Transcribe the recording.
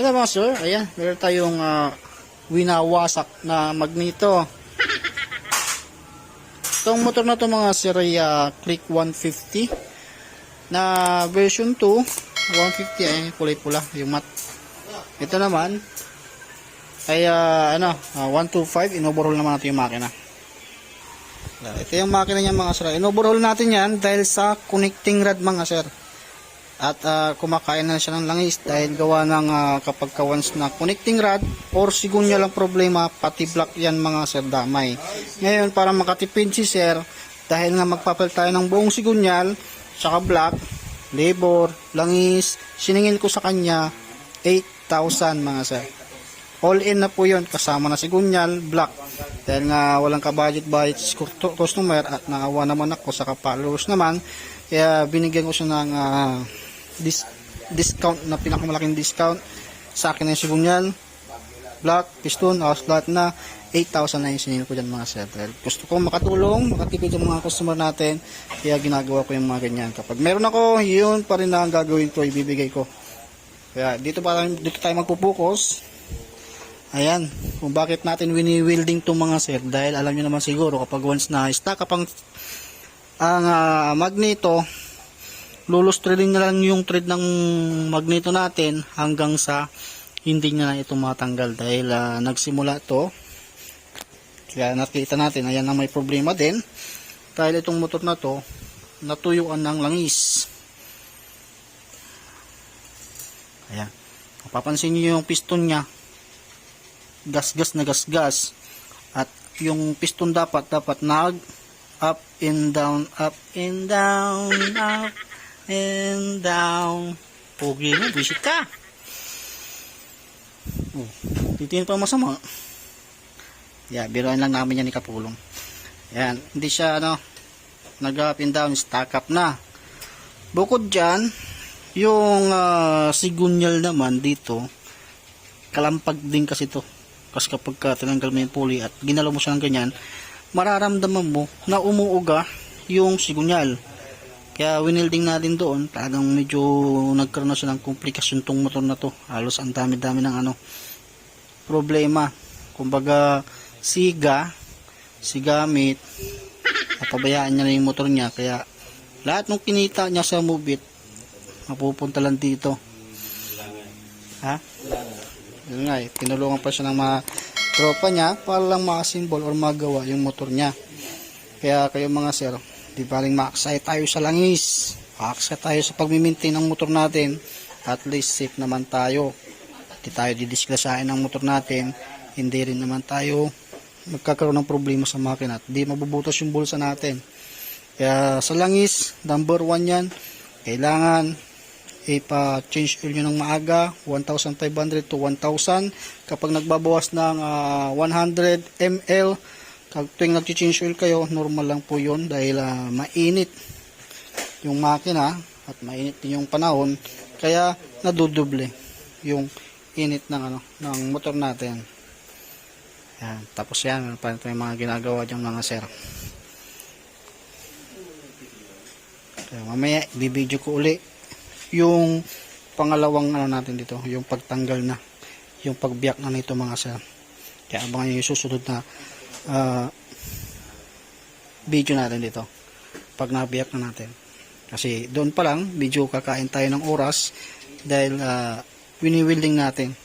Ito mga sir, ayan, meron tayong ah, winawasak na magneto. Itong motor na to mga sir ay ah, Click 150 na version 2, 150 ay kulay pula yung mat. Ito naman ay ah, ano, ah, 125, inoverhaul naman natin yung makina. Ito yung makina niya mga sir. Inoverhaul natin yan dahil sa connecting rod mga sir. At ah, kumakain na siya ng langis dahil gawa ng ah, kapag ka once na connecting rod or sigunya lang problema, pati block yan mga sir damay. Ngayon para makatipid si sir, dahil nga magpapalit tayo ng buong sigunyal, saka block, labor, langis, siningin ko sa kanya 8,000 mga sir. All in na po yun, kasama na sigunyal, block. Dahil nga walang ka-budget-budget si customer at naawa naman ako sa followers naman, kaya binigyan ko siya ng ah, dis- discount na pinakamalaking discount sa akin na yung sigunyal, block, piston, house lahat na 8,000 na yung sinil ko dyan mga. Dahil gusto ko makatulong, makatipid yung mga customer natin, kaya ginagawa ko yung mga ganyan. Kapag meron ako, yun pa rin na ang gagawin ko, ibibigay ko. Kaya dito pa dito tayo magpo-focus. Ayan, kung bakit natin wini-wielding itong mga sir dahil alam niyo naman siguro kapag once na stack up ang ang ah, magneto lulustrilin na lang yung thread ng magneto natin hanggang sa hindi na ito matanggal dahil ah, nagsimula to. Kaya nakita natin ayan ang may problema din. Dahil itong motor na to natuyuan ng langis. Ayan. Mapapansin niyo yung piston niya. Gasgas na gasgas. At yung piston dapat dapat nag up and down up and down up and down pogi mo visit ka. Oh, titingin pa masama. Yeah, biruan lang namin yan ni Kapulong. Yan, hindi siya ano nag up and down, stack up na. Bukod dyan yung ah, sigunyal naman dito kalampag din kasi to. Kasi kapag ka tinanggal mo yung pulley at ginalaw mo siya ng ganyan, mararamdaman mo na umuuga yung sigunyal. Kaya winilding natin doon, talagang medyo nagkaroon na siya ng komplikasyon tong motor na to. Halos ang dami-dami ng ano, problema. Kumbaga, siga, sigamit, napabayaan niya na yung motor niya. Kaya, lahat ng kinita niya sa Mubit, mapupunta lang dito. Ha? Yun nga eh, tinulungan pa siya ng mga tropa niya para lang makasimbol or magawa yung motor niya. Kaya kayo mga sir, di baling maaksay tayo sa langis. Maaksay tayo sa pagmimintin ng motor natin. At least safe naman tayo. Di tayo didisklasain ng motor natin. Hindi rin naman tayo magkakaroon ng problema sa makina at di mabubutas yung bulsa natin. Kaya sa langis, number one yan, kailangan ipa-change oil nyo ng maaga 1,500 to 1,000 kapag nagbabawas ng ah, 100 ml tuwing nag-change oil kayo normal lang po yun dahil ah, mainit yung makina at mainit din yung panahon. Kaya nadudoble yung init ng ano ng motor natin. Yan tapos yan pa ito yung mga ginagawa dyan mga sir. Kaya mamaya bibidyo ko uli yung pangalawang ano natin dito, yung pagtanggal na, yung pagbiyak na nito mga sir. Kaya abangan nyo yung susunod na ah, video natin dito. Pag nabiyak na natin. Kasi doon pa lang, medyo kakain tayo ng oras dahil uh, wini-wielding natin.